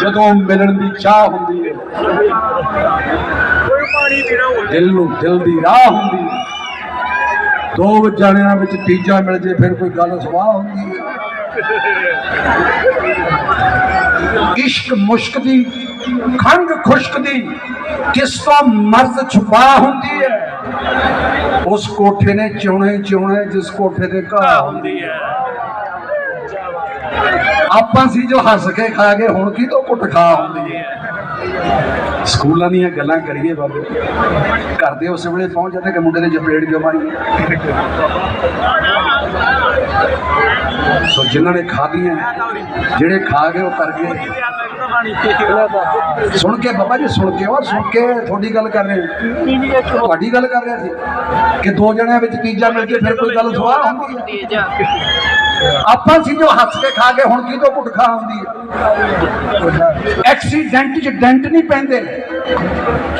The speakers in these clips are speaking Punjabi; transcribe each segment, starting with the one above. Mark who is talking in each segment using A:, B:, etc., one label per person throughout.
A: ਜਦੋਂ ਮਿਲਣ ਦੀ ਚਾਹ ਹੁੰਦੀ ਹੈ ਦਿਲ ਨੂੰ ਦਿਲ ਦੀ ਰਾਹ ਹੁੰਦੀ ਹੈ ਦੋ ਜਣਿਆਂ ਵਿੱਚ ਤੀਜਾ ਮਿਲ ਜੇ ਫਿਰ ਕੋਈ ਗੱਲ ਸਵਾਹ ਹੁੰਦੀ ਹੈ ਇਸ਼ਕ ਮੁਸ਼ਕ ਦੀ ਖੰਗ ਖੁਸ਼ਕ ਦੀ ਕਿਸ ਤੋਂ ਮਰਜ਼ ਛੁਪਾ ਹੁੰਦੀ ਹੈ ਉਸ ਕੋਠੇ ਨੇ ਚੁਣੇ ਚੁਣੇ ਜਿਸ ਕੋਠੇ ਦੇ ਘਾਹ ਹੁੰਦੀ ਹੈ ਆਪਾਂ ਸੀ ਜੋ ਹੱਸ ਕੇ ਖਾ ਗਏ, ਹੁਣ ਕੀ ਤੋਂ ਕੁੱਟ ਖਾ ਹੁੰਦੀ ਹੈ? ਸਕੂਲਾਂ ਦੀਆਂ ਗੱਲਾਂ ਕਰੀਏ ਬਾਬੇ। ਘਰ ਦੇ ਉਸ ਵੇਲੇ ਪਹੁੰਚ ਜਾਂਦੇ ਕਿ ਮੁੰਡੇ ਦੇ ਚਪੇੜ ਕਿਉਂ ਮਾਰੀ? ਸੋ ਜਿਨ੍ਹਾਂ ਨੇ ਖਾਧੀਆਂ ਜਿਹੜੇ ਖਾ ਗਏ ਉਹ ਕਰ ਗਏ। ਸੁਣ ਕੇ ਬਾਬਾ ਜੀ, ਸੁਣ ਕੇ, ਉਹ ਸੁਣ ਕੇ ਤੁਹਾਡੀ ਗੱਲ ਕਰ ਰਹੇ ਤੁਹਾਡੀ ਗੱਲ ਕਰ ਰਿਹਾ ਸੀ ਕਿ ਦੋ ਜਣਿਆਂ ਵਿੱਚ ਤੀਜਾ ਮਿਲ ਕੇ ਫਿਰ ਕੋਈ ਗੱਲ ਸਵਾਹ ਹੁੰਦੀ ਹੈ? ਆਪਾਂ ਸੀ ਜੋ ਹੱਸ ਕੇ ਖਾ ਕੇ ਹੁਣ ਕੀ ਤੋਂ ਕੁੱਟ ਖਾ ਹੁੰਦੀ ਹੈ? ਐਕਸੀਡੈਂਟ 'ਚ ਡੈਂਟ ਨਹੀਂ ਪੈਂਦੇ।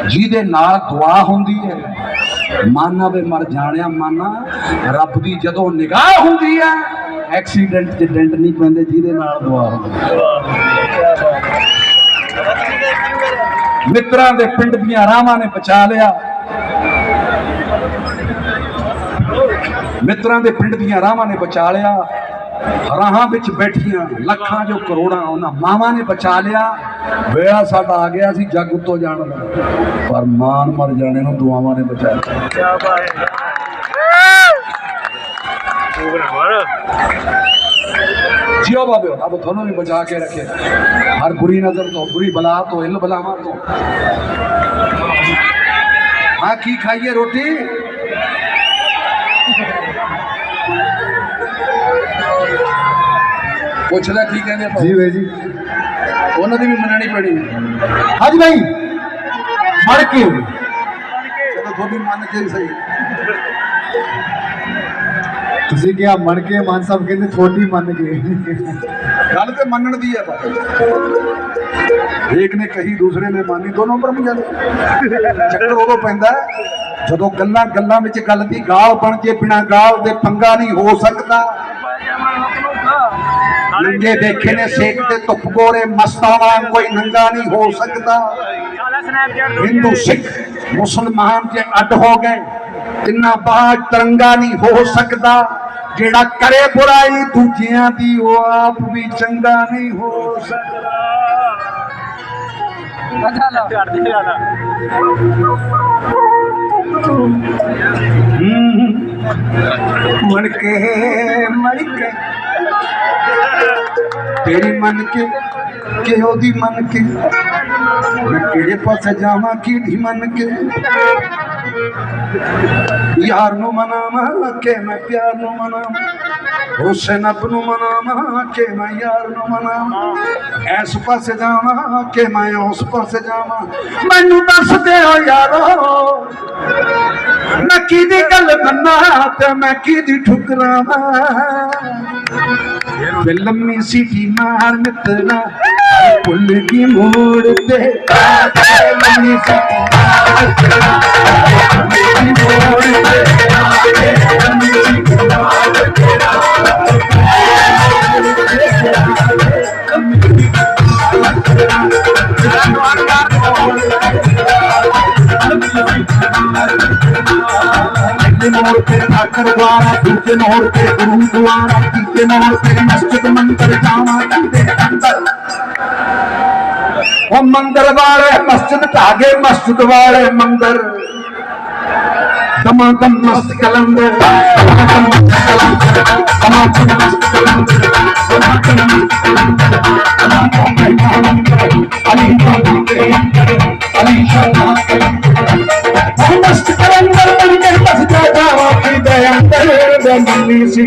A: ਜਿਹਦੇ ਨਾਲ ਦੁਆ ਹੁੰਦੀ ਹੈ, ਮਾਨਾ ਵੇ ਮਰ ਜਾਣਿਆ ਮਾਨਾ, ਰੱਬ ਦੀ ਜਦੋਂ ਨਿਗਾਹ ਹੁੰਦੀ ਹੈ, ਐਕਸੀਡੈਂਟ 'ਚ ਡੈਂਟ ਨਹੀਂ ਪੈਂਦੇ, ਜਿਹਦੇ ਨਾਲ ਦੁਆ ਹੁੰਦੀ ਮਿੱਤਰਾਂ ਦੇ ਪਿੰਡ ਦੀਆਂ ਰਾਵਾਂ ਨੇ ਬਚਾ ਲਿਆ। ਮਿੱਤਰਾਂ ਦੇ ਪਿੰਡ ਦੀਆਂ ਰਾਵਾਂ ਨੇ ਬਚਾ ਲਿਆ। ਰਾਹਾਂ ਵਿੱਚ ਬੈਠੀਆਂ ਲੱਖਾਂ ਜੋ ਕਰੋੜਾਂ ਉਹਨਾਂ ਮਾਵਾਂ ਨੇ ਬਚਾ ਲਿਆ। ਵੇਲਾ ਸਾਡਾ ਆ ਗਿਆ ਸੀ ਜੱਗ ਉੱਤੋਂ ਜਾਣ ਦਾ। ਪਰ ਮਾਨ ਮਰ ਜਾਣੇ ਨੂੰ ਦੁਆਵਾਂ ਨੇ ਬਚਾ ਲਿਆ। ਜਿਓ ਬਾਬੇ ਰੱਬ ਤੁਹਾਨੂੰ ਵੀ ਬਚਾ ਕੇ ਰੱਖੇ। ਹਰ ਬੁਰੀ ਨਜ਼ਰ ਤੋਂ ਬੁਰੀ ਬਲਾ ਤੋਂ ਇਲ ਬਲਾਵਾਂ ਤੋਂ। ਹਾਂ ਕੀ ਖਾਈਏ ਰੋਟੀ? ਪੁੱਛ ਲੈ ਕੀ ਕਹਿੰਦੇ ਭਾਈ।
B: ਜੀ ਭਾਈ ਜੀ।
A: ਉਹਨਾਂ ਦੀ ਵੀ ਮੰਨਣੀ ਪੈਣੀ।
B: ਹਾਂਜੀ ਭਾਈ ਮਰ ਕੇ।
A: ਚਲੋ ਤੁਹਾਡੀ ਮੰਨ ਕੇ ਸਹੀ।
B: ਤੁਸੀਂ ਕਿਹਾ ਮਨ ਕੇ ਮਾਨ ਸਾਹਿਬ ਕਹਿੰਦੇ ਥੋੜੀ ਮੰਨ ਕੇ।
A: ਗੱਲ ਤੇ ਮੰਨਣ ਦੀ ਹੈ ਬਾਤ ਇੱਕ ਨੇ ਕਹੀ ਦੂਸਰੇ ਨੇ ਮੰਨੀ ਦੋਨੋਂ ਬ੍ਰਹਮ ਜਾਂਦੇ ਚੱਕਰ ਉਦੋਂ ਪੈਂਦਾ ਜਦੋਂ ਗੱਲਾਂ ਗੱਲਾਂ ਵਿੱਚ ਗੱਲ ਦੀ ਗਾਲ ਬਣ ਜੇ ਬਿਨਾ ਗਾਲ ਦੇ ਪੰਗਾ ਨਹੀਂ ਹੋ ਸਕਦਾ। ਨੰਗੇ ਦੇਖੇ ਨੇ ਸੇਕ ਤੇ ਧੁੱਪ ਗੋਰੇ ਮਸਤਾਵਾ ਕੋਈ ਨੰਗਾ ਨਹੀਂ ਹੋ ਸਕਦਾ। ਹਿੰਦੂ ਸਿੱਖ ਮੁਸਲਮਾਨ ਜੇ ਅੱਡ ਹੋ ਗਏ ਤਿੰਨਾ ਬਾਅਦ ਤਿਰੰਗਾ ਨਹੀਂ ਹੋ ਸਕਦਾ। ਜਿਹੜਾ ਕਰੇ ਬੁਰਾਈ ਦੂਜਿਆਂ ਦੀ ਉਹ ਆਪ ਵੀ ਚੰਗਾ ਨਹੀਂ ਹੋ ਸਕਦਾ। ਹੂੰ। ਮਣ ਕੇ ਮਣ ਕੇ ਤੇਰੀ ਮਨ ਕੇ, ਕਿਹੋ ਦੀ ਮਨ ਕੇ? ਮੈਂ ਕਿਹੜੇ ਪਾਸੇ ਜਾਵਾਂ ਕਿਹਦੀ ਮਨ ਕੇ? ਯਾਰ ਨੂੰ ਮਨਾਵਾਂ ਕਿ ਮੈਂ ਪਿਆਰ ਨੂੰ ਮਨਾਵਾਂ। ਹੁਸੈਨ ਅਬ ਨੂੰ ਮਨਾਵਾਂ ਕਿ ਮੈਂ ਯਾਰ ਨੂੰ ਮਨਾਵਾਂ। ਐਸ ਪਾਸੇ ਜਾਵਾਂ ਕਿ ਮੈਂ ਉਸ ਪਾਸੇ ਜਾਵਾਂ। ਮੈਨੂੰ ਦੱਸਦੇ ਹੋ ਯਾਰੋ, ਮੈਂ ਕਿਹਦੀ ਗੱਲ ਮੰਨਾਂ ਤੇ ਮੈਂ ਕਿਹਦੀ ਠੁਕਰਾਵਾਂ? ਵੇ ਲੰਮੀ ਸੀਟੀ ਮਾਰ ਮਿੱਤਰਾ نور تے آخر وارا دوجے نور تے گرو دوارا تیجے نور تے مسجد مندر جانا کندے اندر وہ مندر والے مسجد تاگے مسجد والے مندر دمہ دم مست کلندر دمہ دم مست کلندر دمہ دم مست کلندر دمہ دم مست کلندر دمہ دم مست کلندر علی شاہ علی شاہ জানিয়েছি